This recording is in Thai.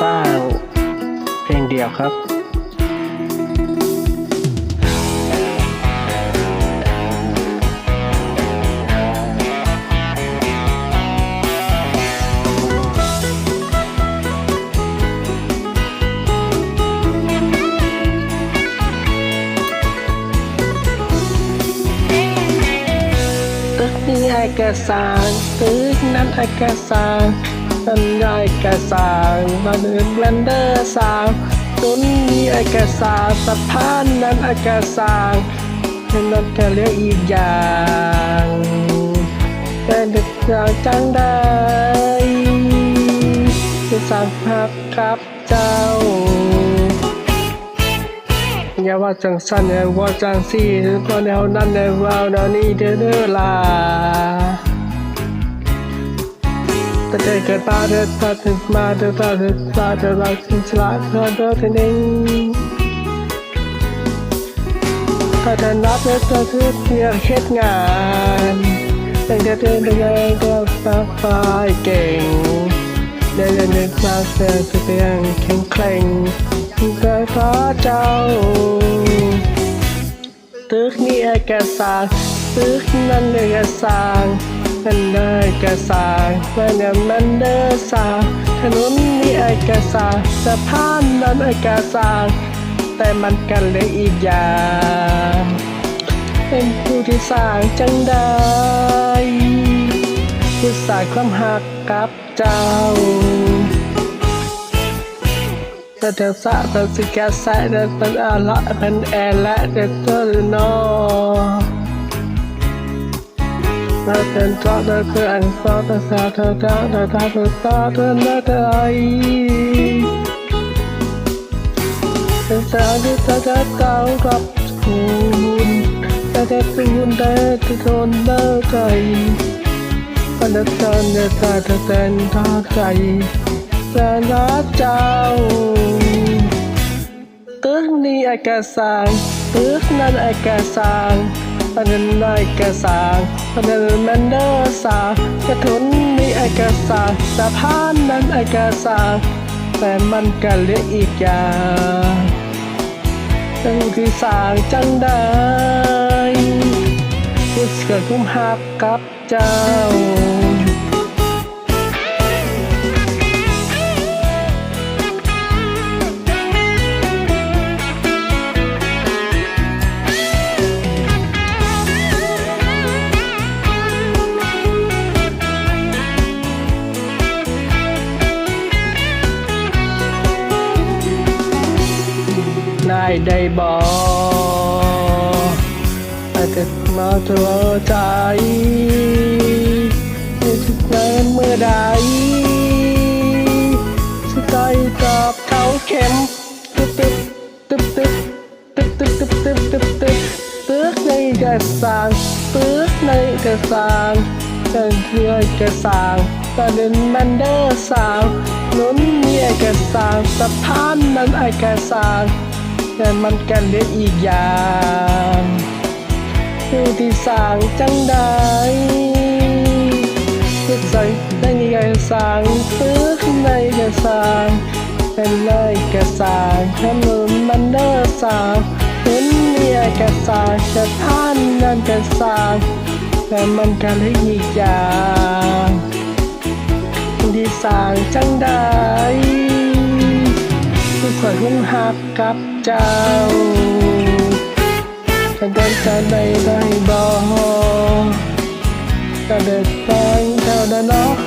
สร้างเพลงเดียวครับตึกนี้เอกสารตึกนั้นเอกสารสัญญาเอกสารบันทึกแบลนเดอร์สามตุนนี้เอกสารสะพานนั้นเอกสารเป็นนั้นก็เรียกอีกอย่างแต่เด็กอยากจังได้จะสั่งพักครับเจ้าอย่าว่าจังสั้นอย่าว่าจังสี่ก็แนวนั้นแนววาวแนวนี้เด้อเด้ อล่ะแต่ใจเกิดมาเด้อตาถึงมาเด้อตาเด้อตาเด้อรักสิสละเธอเด้อเทนิงถ้าเดินรับเด้อเธอคือเพียงเฮ็ดงานตั้งแต่เดินไปยังก็ฟักไฟเก่งได้เรียนรู้มาเสียงเสียงแข็งแกร่งเกิดเพราเจ้าตึกนี้เอกสารตึกนั้นเอกสาร มันเดินเอกสารมันนี่ยมันเดินสาถนนนี้เอกสารสะพานนั้นเอกสารแต่มันกันเลยอีกอย่างเป็นผู้ที่สร้างจังได้ผู้สร้างความหักกับเจ้าแต่เธอสะเธอสิแกใส่เดินเป็นอาละเป็นแอและเดินเธอนอ เราเดินทอดเดินคืออันซอเธอสาเธอจ้าเธอตาเธอตาเธอหน้าเธอไอเธอสาเธอตาเธอเก่ากับคุณแต่เธอเป็นหุ่นเดินที่ทนเดินใจมันเดินเดินเดินตาเธอเต้นทอดใจแสนรักเจ้าตึกนี้เอกสารตึกนั้นเอกสารประเด็นเอกสารประ เดินมันเดอร์สากระทุนนี้ไอกระสาสะพานนั้นไอกระสาแต่มันก็เหลืออีกอย่างตั้งที่สางจังได้ที่เกิดคุ้มหักกับเจ้า ได้บอกอาจจะมาเธอใจในทุกนั้นเมื่อใดสกายตอบเขาเข็มตึ๊บตึ๊บตึ๊บตึ๊บตึ๊บตึ๊บตึ๊บตึ๊บตึ๊บตึ๊บตึ๊กในกระสางตึ๊กในกระสางกันเพื่อกระสางตอนนั้นมันเดอร์สาวนุ้นเมีเอกสารสะพานนั้นเอกระสา แต่มันกันเหลืออีกอย่างผู้ที่สางจังได้ทุกสิ่งได้ไงสร้างตึกในกระสางเป็นเลยกระสางถนนมันเดินสางหุ่นเนียกระสร้างสะพานนั่นกระสางแต่มันกันเหลืออีกอย่างที่สางจังได้ักกับเจ้าฉันต้องการใดใดบอกแะเด็กฟังเท่านั้น